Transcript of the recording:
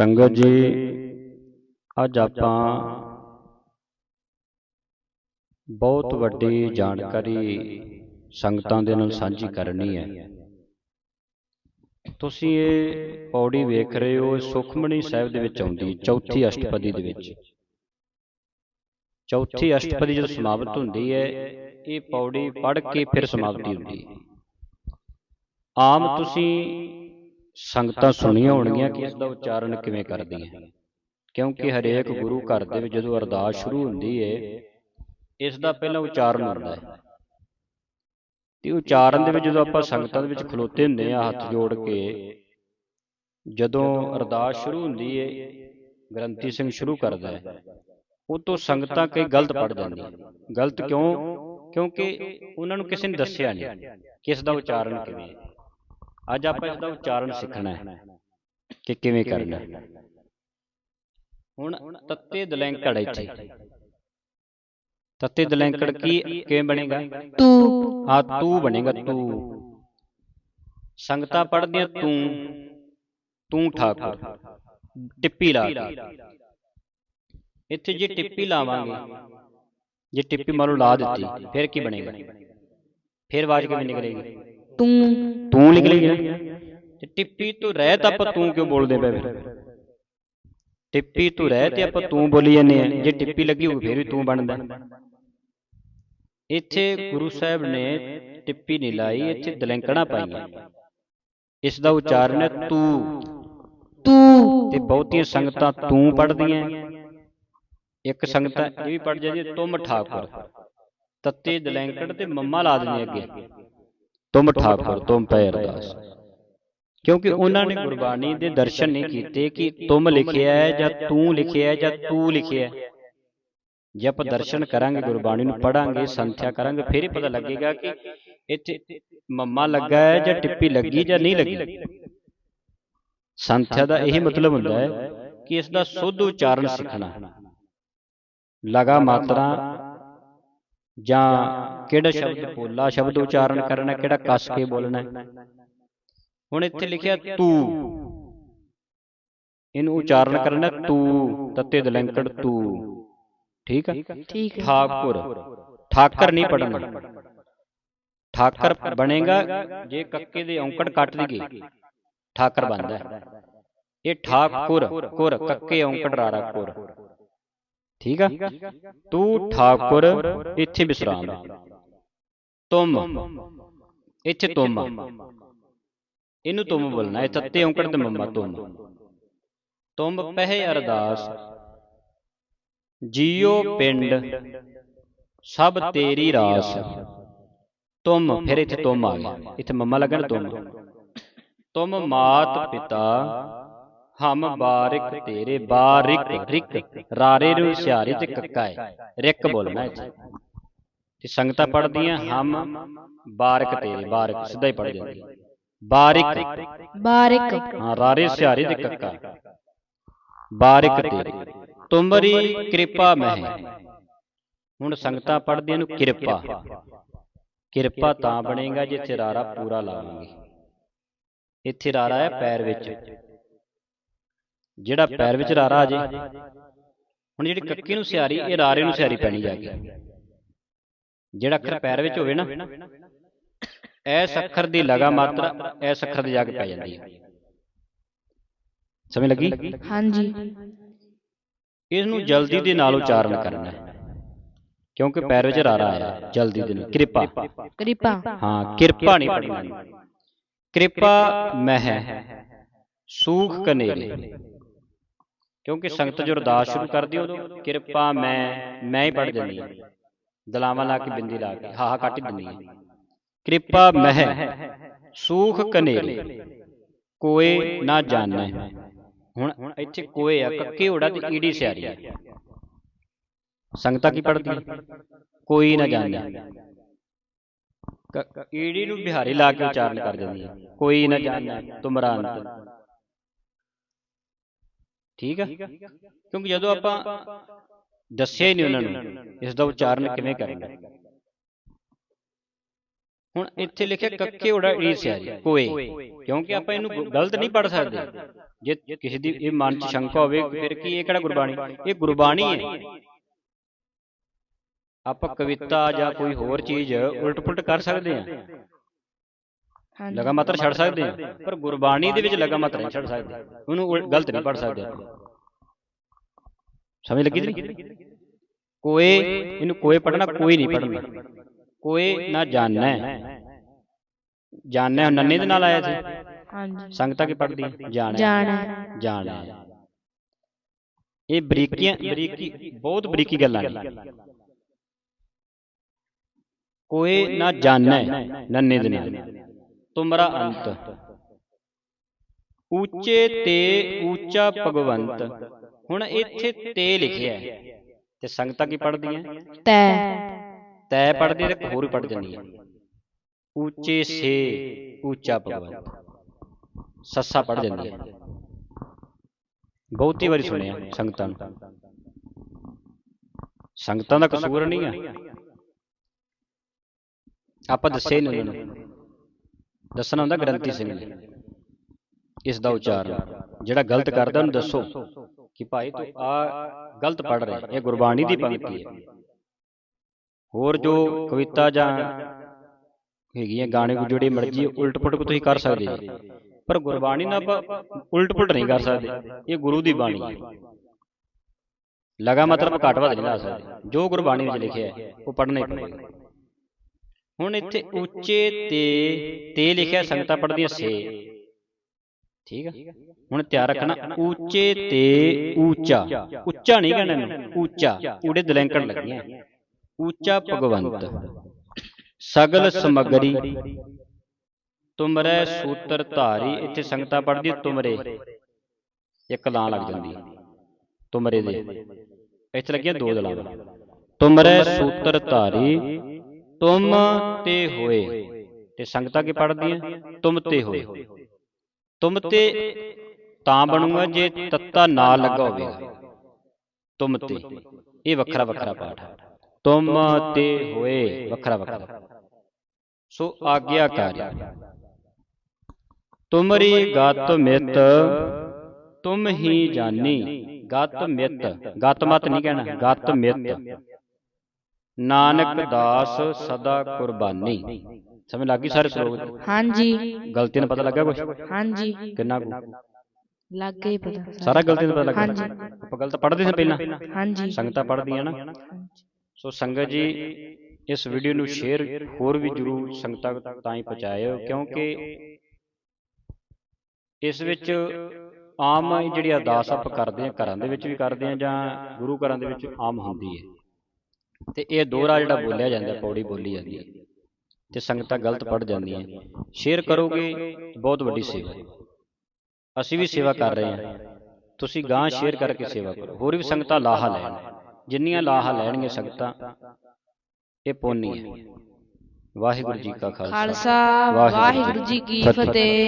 ਸੰਗਤ ਜੀ ਅੱਜ ਆਪਾਂ ਬਹੁਤ ਵੱਡੀ ਜਾਣਕਾਰੀ ਸੰਗਤਾਂ ਦੇ ਨਾਲ ਸਾਂਝੀ ਕਰਨੀ ਹੈ। ਤੁਸੀਂ ਇਹ ਪੌੜੀ ਵੇਖ ਰਹੇ ਹੋ ਸੁਖਮਣੀ ਸਾਹਿਬ ਦੇ ਵਿੱਚ ਆਉਂਦੀ ਚੌਥੀ ਅਸ਼ਟਪਦੀ ਦੇ ਵਿੱਚ। ਚੌਥੀ ਅਸ਼ਟਪਦੀ ਜਦੋਂ ਸਮਾਪਤ ਹੁੰਦੀ ਹੈ ਇਹ ਪੌੜੀ ਪੜ੍ਹ ਕੇ ਫਿਰ ਸਮਾਪਤੀ ਹੁੰਦੀ ਹੈ। ਆਮ ਤੁਸੀਂ ਸੰਗਤਾਂ ਸੁਣੀਆਂ ਹੋਣਗੀਆਂ ਕਿ ਇਸ ਦਾ ਉਚਾਰਨ ਕਿਵੇਂ ਕਰਦੀਆਂ? ਕਿਉਂਕਿ ਹਰੇਕ ਗੁਰੂ ਘਰ ਦੇ ਵਿੱਚ ਜਦੋਂ ਅਰਦਾਸ ਸ਼ੁਰੂ ਹੁੰਦੀ ਹੈ ਇਸ ਦਾ ਪਹਿਲਾਂ ਉਚਾਰਨ ਹੁੰਦਾ ਹੈ। ਤੇ ਉਚਾਰਨ ਦੇ ਵਿੱਚ ਜਦੋਂ ਆਪਾਂ ਸੰਗਤਾਂ ਦੇ ਵਿੱਚ ਖਲੋਤੇ ਹੁੰਦੇ ਆ ਹੱਥ ਜੋੜ ਕੇ ਜਦੋਂ ਅਰਦਾਸ ਸ਼ੁਰੂ ਹੁੰਦੀ ਹੈ ਗ੍ਰੰਥੀ ਸਿੰਘ ਸ਼ੁਰੂ ਕਰਦਾ ਹੈ। ਉਹ ਤੋਂ ਸੰਗਤਾਂ ਕਈ ਗਲਤ ਪੜ ਜਾਂਦੀਆਂ ਗਲਤ ਕਿਉਂ? ਕਿਉਂਕਿ ਉਹਨਾਂ ਨੂੰ ਕਿਸੇ ਨੇ ਦੱਸਿਆ ਨਹੀਂ ਕਿ ਇਸ ਦਾ ਉਚਾਰਨ ਕਿਵੇਂ ਹੈ। ਅੱਜ ਆਪਾਂ ਇਸ ਦਾ ਉਚਾਰਨ ਸਿੱਖਣਾ ਹੈ ਕਿ ਕਿਵੇਂ ਕਰਨਾ ਹੁਣ ਤੱਤੇ ਦਲੈਂਕੜ ਇੱਥੇ ਤੱਤੇ ਦਲੈਂਕੜ ਕੀ ਕਿਵੇਂ ਬਣੇਗਾ? ਤੂੰ। ਹਾਂ ਤੂੰ ਬਣੇਗਾ ਤੂੰ। ਸੰਗਤਾਂ ਪੜ੍ਹਦੀਆਂ ਤੂੰ। ਤੂੰ। ਠਾਕੁਰ। ਟਿੱਪੀ ਲਾ ਕੇ। ਇੱਥੇ ਜੇ ਟਿੱਪੀ ਲਾਵਾਂਗੇ। ਜੇ ਟਿੱਪੀ ਲਓ ਲਾ ਦਿੱਤੀ। ਫਿਰ ਕੀ ਬਣੇਗਾ? ਫਿਰ ਆਵਾਜ਼ ਕਿਵੇਂ ਨਿਕਲੇਗੀ? ਤੂੰ। ਤੂੰ ਨਿਕਲੇਗੀ ਨਾ ਤੇ ਟਿੱਪੀ ਤੋਂ ਰਹਿਤ ਆਪਾਂ ਤੂੰ ਕਿਉਂ ਬੋਲਦੇ ਪਏ ਫਿਰ? ਟਿੱਪੀ ਤੋਂ ਰਹਿ ਤੇ ਆਪਾਂ ਤੂੰ ਬੋਲੀ ਜਾਂਦੇ ਆ ਜੇ ਟਿੱਪੀ ਲੱਗੀ ਹੋਊ ਫਿਰ ਵੀ ਤੂੰ ਬਣਦਾ। ਇੱਥੇ ਗੁਰੂ ਸਾਹਿਬ ਨੇ ਟਿੱਪੀ ਨਹੀਂ ਲਾਈ ਇੱਥੇ ਦਲੈਂਕਣਾ ਪਾਈਆਂ। ਇਸ ਦਾ ਉਚਾਰਨ ਹੈ ਤੂੰ। ਤੂੰ। ਤੇ ਬਹੁਤੀਆਂ ਸੰਗਤਾਂ ਤੂੰ ਪੜ੍ਹਦੀਆਂ। ਇੱਕ ਸੰਗਤ ਇਹ ਵੀ ਪੜ ਜਾਂਦੀ ਤੁਮ ਠਾਕੁਰ। ਤੱਤੇ ਦਲੈਂਕੜ ਤੇ ਮੰਮਾ ਲਾ ਦਿੰਦੇ ਅੱਗੇ। ਤੁਮ ਠਾਕੁਰ ਤੁਮ ਪੈ ਅਰਦਾਸ। ਕਿਉਂਕਿ ਉਹਨਾਂ ਨੇ ਗੁਰਬਾਣੀ ਦੇ ਦਰਸ਼ਨ ਨਹੀਂ ਕੀਤੇ ਕਿ ਤੁਮ ਲਿਖਿਆ ਹੈ ਜਾਂ ਤੂੰ ਲਿਖਿਆ ਹੈ ਜਾਂ ਤੂੰ ਲਿਖਿਆ ਹੈ। ਜੇ ਆਪਾਂ ਦਰਸ਼ਨ ਕਰਾਂਗੇ ਗੁਰਬਾਣੀ ਨੂੰ ਪੜਾਂਗੇ ਸੰਥਿਆ ਕਰਾਂਗੇ ਫਿਰ ਹੀ ਪਤਾ ਲੱਗੇਗਾ ਕਿ ਇੱਥੇ ਮੰਮਾ ਲੱਗਾ ਹੈ ਜਾਂ ਟਿੱਪੀ ਲੱਗੀ ਜਾਂ ਨਹੀਂ ਲੱਗੀ। ਸੰਥਿਆ ਦਾ ਇਹ ਮਤਲਬ ਹੁੰਦਾ ਹੈ ਕਿ ਇਸ ਦਾ ਸੁੱਧ ਉਚਾਰਨ ਸਿੱਖਣਾ। ਲਗਾ ਮਾਤਰਾ ਜਾਂ ਕਿਹੜਾ ਸ਼ਬਦ ਪੋਲਾ ਸ਼ਬਦ ਉਚਾਰਨ ਕਰਨਾ ਕਿਹੜਾ ਕੱਸ ਕੇ ਬੋਲਣਾ ਹੈ। ਹੁਣ ਇੱਥੇ ਲਿਖਿਆ ਤੂੰ। ਇਹਨੂੰ ਉਚਾਰਨ ਕਰਨਾ ਤੂੰ ਤੱਤੇ ਦਲੰਕੜ ਤੂੰ। ਠੀਕ ਆ? ਠੀਕ ਹੈ। ਠਾਕੁਰ। ਠਾਕਰ ਨਹੀਂ ਪੜਨਾ ਠਾਕਰ ਬਣੇਗਾ ਜੇ ਕੱਕੇ ਦੇ ਔਂਕੜ ਕੱਟ ਦੀਏ ਠਾਕਰ ਬਣਦਾ ਹੈ। ਇਹ ਠਾਕੁਰ ਕੁਰ ਕੱਕੇ ਔਂਕੜ ਰਾਰਾ ਕੁਰ। ਠੀਕ ਆ? ਤੂੰ ਠਾਕੁਰ ਇੱਥੇ ਵਿਸਰਾਮ ਤੁਮ। ਇੱਥੇ ਤੁਮ। ਇਹਨੂੰ ਤੁਮ ਬੋਲਣਾ ਇਹ ਤੱਤੇ ਔਂਕੜ ਤੇ ਮੰਮਾ ਤੁਮ ਤੁਮ ਪਹਿ ਅਰਦਾਸ ਜੀਉ ਪਿੰਡ। ਸਭ ਤੇਰੀ ਰਾਸ। ਤੁਮ ਫਿਰ ਇੱਥੇ ਤੁਮ ਆ ਗਿਆ। ਇੱਥੇ ਮੰਮਾ ਲੱਗਣਾ ਤੁਮ। ਤੁਮ ਮਾਤ ਪਿਤਾ ਹਮ ਬਾਰਿਕ ਤੇਰੇ ਬਾਰਿਕ ਰਿਕ। ਰਾਰੇ ਨੂੰ ਸਿਆਰੇ ਤੇ ਕੱਕਾ ਹੈ ਰਿਕ ਬੋਲਣਾ ਇੱਥੇ। ਤੇ ਸੰਗਤਾਂ ਪੜਦੀਆਂ ਹਮ ਬਾਰਿਕ ਤੇਰੇ ਬਾਰਿਕ ਸਿੱਧਾ ਹੀ ਪੜ ਜਾਂਦੀ ਹੈ। ਬਾਰਿਕ ਬਾਰਿਕ। ਹਾਂ ਰਾਰੇ ਸਿਆਰੇ ਤੇ ਕੱਕਾ। ਬਾਰਿਕ ਤੇਰੇ ਤੁਮਰੀ ਕਿਰਪਾ ਮਹਿ। ਹੁਣ ਸੰਗਤਾਂ ਪੜਦੀਆਂ ਨੂੰ ਕਿਰਪਾ। ਕਿਰਪਾ ਤਾਂ ਬਣੇਗਾ ਜਿੱਥੇ ਰਾਰਾ ਪੂਰਾ ਲਾਵਾਂਗੇ। ਇੱਥੇ ਰਾਰਾ ਹੈ ਪੈਰ ਵਿੱਚ। ਜਿਹੜਾ ਪੈਰ ਵਿੱਚ ਰਾਰਾ ਆ ਜੇ। ਹੁਣ ਜਿਹੜੀ ਕੱਕੀ ਨੂੰ ਸਿਆਰੀ ਇਹ ਰਾਰੇ ਨੂੰ ਸਿਆਰੀ ਪੈਣੀ ਜਾ ਕੇ। ਜਿਹੜਾ ਅੱਖਰ ਪੈਰ ਵਿੱਚ ਹੋਵੇ ਨਾ ਐਸ ਅੱਖਰ ਦੀ ਲਗਾ ਮਾਤਰਾ ਐਸ ਅੱਖਰ ਤੇ ਜਾ ਕੇ ਪੈ ਜਾਂਦੀ ਹੈ। ਸਮਝ ਲੱਗੀ? ਹਾਂਜੀ। ਇਸ ਨੂੰ ਜਲਦੀ ਦੇ ਨਾਲ ਉਚਾਰਨ ਕਰਨਾ ਹੈ। ਕਿਉਂਕਿ ਪੈਰ ਵਿੱਚ ਰਾਰਾ ਆਇਆ ਜਲਦੀ ਦੇ ਨਾਲ। ਕਿਰਪਾ। ਕਿਰਪਾ। ਹਾਂ ਕਿਰਪਾ ਨਹੀਂ ਪੜਨਾ ਕਿਰਪਾ ਮਹਿ। ਸੂਖ ਕਨੇਰੇ। ਕਿਉਂਕਿ ਸੰਗਤ ਜੋ ਅਰਦਾਸ ਸ਼ੁਰੂ ਕਰਦੀ ਉਦੋਂ ਕਿਰਪਾ ਮੈਂ ਮੈਂ ਹੀ ਪੜ ਜਾਂਦੀ ਹੈ। ਦਲਾਵਾਂ ਲਾ ਕੇ ਬਿੰਦੀ ਲਾ ਕੇ ਹਾਹਾ ਕੱਟ ਹੈ ਕਿਰਪਾ ਮਹਿ ਸੂਖ ਕਨੇਰੇ। ਕੋਏ ਨਾ ਜਾਣੈ। ਹੁਣ ਇੱਥੇ ਕੋਏ ਆ ਕੱਕੇ ਓੜਾ ਤੇ ਈੜੀ ਸਿਆਰੀ ਆ। ਸੰਗਤਾਂ ਕੀ ਪੜਦੀ ਕੋਈ ਨਾ ਜਾਣਦਾ ਕ- ਈੜੀ ਨੂੰ ਬਿਹਾਰੀ ਲਾ ਕੇ ਉਚਾਰਨ ਕਰ ਦਿੰਦੀ ਹੈ ਕੋਈ ਨਾ ਜਾਣਦਾ ਤੁਮਰਾ ਅੰਤ ਠੀਕ ਆ? ਕਿਉਂਕਿ ਜਦੋਂ ਆਪਾਂ ਦੱਸਿਆ ਹੀ ਨਹੀਂ ਉਹਨਾਂ ਨੂੰ ਇਸ ਦਾ ਉਚਾਰਨ ਕਿਵੇਂ ਕਰਨਾ। ਹੁਣ ਇੱਥੇ ਲਿਖਿਆ ਕੱਕੇ ਉੜਾ ਈਰਸਿਆ ਜੀ ਕੋਏ ਕਿਉਂਕਿ ਆਪਾਂ ਇਹਨੂੰ ਗਲਤ ਨਹੀਂ ਪੜ ਸਕਦੇ। ਜੇ ਕਿਸੇ ਦੀ ਇਹ ਮਨ 'ਚ ਸ਼ੰਕਾ ਹੋਵੇ ਫਿਰ ਕੀ ਇਹ ਕਿਹੜਾ ਗੁਰਬਾਣੀ? ਇਹ ਗੁਰਬਾਣੀ ਹੈ। ਆਪਾਂ ਕਵਿਤਾ ਜਾਂ ਕੋਈ ਹੋਰ ਚੀਜ਼ ਉਲਟ ਪੁਲਟ ਕਰ ਸਕਦੇ ਹਾਂ। ਹਾਂਜੀ। ਲਗਾ ਮਾਤਰ ਛੱਡ ਸਕਦੇ ਹਾਂ। ਪਰ ਗੁਰਬਾਣੀ ਦੇ ਵਿੱਚ ਲਗਾ ਮਾਤਰ ਨਹੀਂ ਛੱਡ ਸਕਦੇ। ਉਹਨੂੰ ਗਲਤ ਨਹੀਂ ਪੜ ਸਕਦੇ। ਸਮਝ ਲੱਗੀ ਜੀ ਕੋਏ ਇਹਨੂੰ ਕੋਏ ਪੜਨਾ ਕੋਈ ਨਹੀਂ ਪੜਨਾ ਕੋਏ ਨਾ ਜਾਣੈ ਜਾਣੈ ਨੰਨੇ ਦੇ ਨਾਲ ਆਇਆ ਸੀ। ਹਾਂਜੀ। ਸੰਗਤਾਂ ਕੀ ਪੜਦੀ ਜਾਣੈ। ਜਾਣੈ। ਜਾਣੈ। ਇਹ ਬਰੀਕੀਆਂ ਬਰੀਕੀ ਬਹੁਤ ਬਰੀਕੀ ਗੱਲਾਂ ਨੇ। ਕੋਏ ਨਾ ਜਾਣੈ ਨੰਨੇ ਦੇ ਨਾਲ। ਤੁਮਰਾ ਅੰਤ। ਉੱਚੇ ਤੇ ਉੱਚਾ ਭਗਵੰਤ। ਹੁਣ ਇੱਥੇ ਤੇ ਲਿਖਿਆ ਹੈ ਤੇ ਸੰਗਤਾਂ ਕੀ ਪੜਦੀਆਂ ਤੈ। ਤੈ ਪੜਦੀ ਤੇ ਹੋਰ ਪੜ ਜਾਂਦੀ ਹੈ। ਉੱਚੇ ਸੇ ਉੱਚਾ ਭਗਵੰਤ। ਸੱਸਾ ਪੜ ਜਾਂਦੀ ਹੈ। ਬਹੁਤੀ ਵਾਰੀ ਸੁਣਿਆ ਸੰਗਤਾਂ ਨੂੰ। ਸੰਗਤਾਂ ਦਾ ਕਸੂਰ ਨਹੀਂ ਆ ਆਪਾਂ ਦੱਸੇ ਨਹੀਂ ਉਹਨਾਂ ਨੂੰ। ਦੱਸਣਾ ਹੁੰਦਾ ਗ੍ਰੰਥੀ ਸਿੰਘ ਨੇ। ਇਸ ਦਾ ਉਚਾਰਨ। ਜਿਹੜਾ ਗਲਤ ਕਰਦਾ ਉਹਨੂੰ ਦੱਸੋ। ਕਿ ਭਾਈ ਤੂੰ ਆ ਗਲਤ ਪੜ ਰਿਹਾ ਇਹ ਗੁਰਬਾਣੀ ਦੀ ਪੰਕਤੀ ਹੈ। ਹੋਰ ਜੋ ਕਵਿਤਾ ਜਾਂ ਹੈਗੀਆਂ ਗਾਣੇ ਗੁ ਜਿਹੜੇ ਮਰਜ਼ੀ ਉਲਟ ਪੁਲਟ ਕੋ ਤੁਸੀਂ ਕਰ ਸਕਦੇ ਜੀ। ਪਰ ਗੁਰਬਾਣੀ ਨਾਲ ਆਪਾਂ ਉਲਟ ਪੁਲਟ ਨਹੀਂ ਕਰ ਸਕਦੇ। ਇਹ ਗੁਰੂ ਦੀ ਬਾਣੀ ਹੈ। ਲਗਾ ਮਤਲਬ ਘੱਟ ਵੱਧ ਨਹੀਂ ਲਾ ਸਕਦੇ ਜੋ ਗੁਰਬਾਣੀ ਵਿੱਚ ਲਿਖਿਆ ਹੈ ਉਹ ਪੜ੍ਹਨਾ ਹੀ ਹੁਣ ਇੱਥੇ ਉੱਚੇ ਤੇ ਤੇ ਲਿਖਿਆ ਸੰਗਤਾਂ ਪੜ੍ਹਦੀਆਂ ਸੇ ਠੀਕ ਆ? ਹੁਣ ਧਿਆਨ ਰੱਖਣਾ ਉੱਚੇ ਤੇ ਉੱਚਾ। ਉੱਚਾ। ਨਹੀਂ ਕਹਿਣਾ ਇਹਨੂੰ ਉੱਚਾ। ਊੜੇ ਦਲੈਂਕਣ ਲੱਗੀਆਂ। ਉੱਚਾ ਭਗਵੰਤ। ਸਗਲ ਸਮਗਰੀ। ਤੁਮਰੇ ਸੂਤਰ ਧਾਰੀ। ਇੱਥੇ ਸੰਗਤਾਂ ਪੜ੍ਹਦੀ ਤੁਮਰੇ। ਇੱਕ ਲਾਂ ਲੱਗ ਜਾਂਦੀ ਹੈ। ਤੁਮਰੇ ਦੇ। ਇੱਥੇ ਲੱਗੀਆਂ ਦੋ ਦਲਾਂ ਤੁਮਰੇ ਸੂਤਰ ਧਾਰੀ। ਤੁਮ ਤੇ ਹੋਏ। ਤੇ ਸੰਗਤਾਂ ਕੀ ਪੜ੍ਹਦੀਆਂ? ਤੁਮ ਤੇ ਹੋਏ। ਤੁਮ ਤੇ ਤਾਂ ਬਣੂਗਾ ਜੇ ਤੱਤਾ ਨਾ ਲੱਗਾ ਹੋਵੇਗਾ ਤੁਮ ਤੇ। ਇਹ ਵੱਖਰਾ ਵੱਖਰਾ ਪਾਠ ਹੈ। ਤੁਮ ਤੇ ਹੋਏ ਵੱਖਰਾ ਵੱਖਰਾ ਸੋ ਆਗਿਆਕਾਰੀ ਤੁਮਰੀ ਗਤ ਮਿਤ ਤੁਮ ਹੀ ਜਾਨੀ। ਗਤ ਮਿਤ। ਗਤ ਮਤ ਨਹੀਂ ਕਹਿਣਾ। ਗਤ ਮਿਤ। ਨਾਨਕ ਦਾਸ ਸਦਾ ਕੁਰਬਾਨੀ। ਸਮਝ ਲੱਗੀ ਸਾਰੇ ਸ਼ਲੋਕ ਹਾਂਜੀ। ਗਲਤੀ ਨਾਲ ਪਤਾ ਲੱਗਾ ਕੁਛ? ਹਾਂਜੀ। ਕਿੰਨਾ ਕੁ? ਲੱਗ ਗਈ ਪਤਾ। ਸਾਰਾ ਗਲਤੀ ਨਾਲ ਪਤਾ ਲੱਗਾ ਹਾਂਜੀ। ਆਪਾਂ ਗਲਤ ਪੜ੍ਹਦੇ ਸੀ ਪਹਿਲਾਂ। ਹਾਂਜੀ। ਸੰਗਤਾਂ ਪੜ੍ਹਦੀਆਂ ਨਾ। ਸੋ ਸੰਗਤ ਜੀ ਇਸ ਵੀਡੀਓ ਨੂੰ ਸ਼ੇਅਰ ਹੋਰ ਵੀ ਜਰੂਰ ਸੰਗਤਾਂ ਤਾਂ ਹੀ ਪਹੁੰਚਾਇਓ ਕਿਉਂਕਿ ਇਸ ਵਿੱਚ ਆਮ ਜਿਹੜੀ ਅਰਦਾਸ ਆਪਾਂ ਕਰਦੇ ਹਾਂ ਘਰਾਂ ਦੇ ਵਿੱਚ ਵੀ ਕਰਦੇ ਹਾਂ ਜਾਂ ਗੁਰੂ ਘਰਾਂ ਦੇ ਵਿੱਚ ਆਮ ਹੁੰਦੀ ਹੈ। ਤੇ ਇਹ ਦੋਹਰਾ ਜਿਹੜਾ ਬੋਲਿਆ ਜਾਂਦਾ ਪੌੜੀ ਬੋਲੀ ਜਾਂਦੀ ਹੈ। ਤੇ ਸੰਗਤਾਂ ਗਲਤ ਪੜ ਜਾਂਦੀਆਂ ਸ਼ੇਅਰ ਕਰੋਗੇ ਬਹੁਤ ਵੱਡੀ ਸੇਵਾ। ਹੈ ਅਸੀਂ ਵੀ ਸੇਵਾ ਕਰ ਰਹੇ ਹਾਂ। ਤੁਸੀਂ ਗਾਂ ਸ਼ੇਅਰ ਕਰਕੇ ਸੇਵਾ ਕਰੋ। ਹੋਰ ਵੀ ਸੰਗਤਾਂ ਲਾਹਾ ਲੈਣ। ਜਿੰਨੀਆਂ ਲਾਹਾ ਲੈਣਗੀਆਂ ਸੰਗਤਾਂ ਇਹ ਪੁੰਨ। ਹੀ ਵਾਹਿਗੁਰੂ ਜੀ ਕਾ ਖਾਲਸਾ। ਵਾਹਿਗੁਰੂ ਜੀ ਕੀ ਫਤਿਹ।